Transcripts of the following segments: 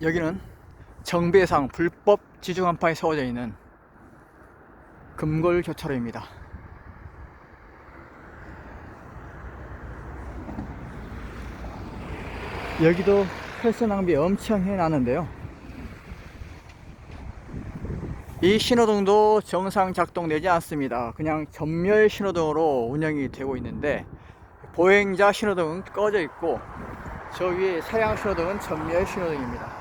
여기는 정배상 불법 지중 한파에 세워져 있는 금골 교차로입니다. 여기도 헬스 낭비 엄청 해놨는데요. 이 신호등도 정상 작동되지 않습니다. 그냥 전멸 신호등으로 운영이 되고 있는데 보행자 신호등은 꺼져 있고 저 위에 차량 신호등은 전멸 신호등입니다.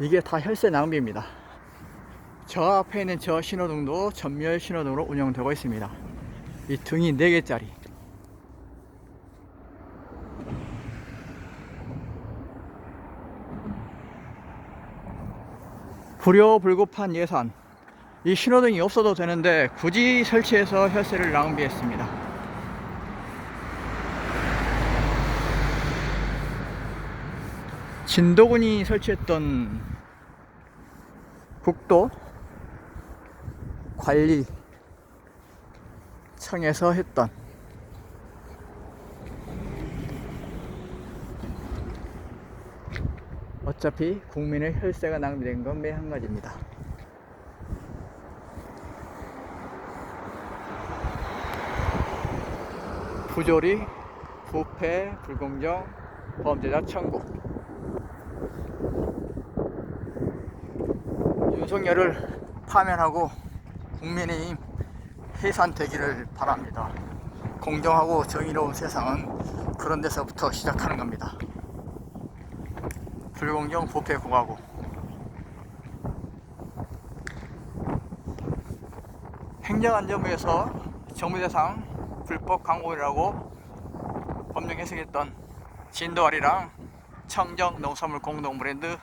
이게 다 혈세 낭비입니다. 저 앞에 있는 저 신호등도 전멸 신호등으로 운영되고 있습니다. 이 등이 4개짜리. 불효불급한 예산. 이 신호등이 없어도 되는데 굳이 설치해서 혈세를 낭비했습니다. 진도군이 설치했던 국도 관리 청에서 했던 어차피 국민의 혈세가 낭비된 건 매 한 가지입니다. 부조리, 부패, 불공정, 범죄자 청구. 윤석열을 파면하고 국민의힘 해산되기를 바랍니다. 공정하고 정의로운 세상은 그런 데서부터 시작하는 겁니다. 불공정 부패 공화국 행정안전부에서 정부대상 불법 광고이라고 법령 해석했던 진도아리랑 청정 농산물 공동 브랜드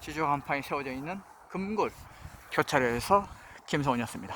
지주 한판이 세워져 있는 금골 교차로에서 김성훈이었습니다.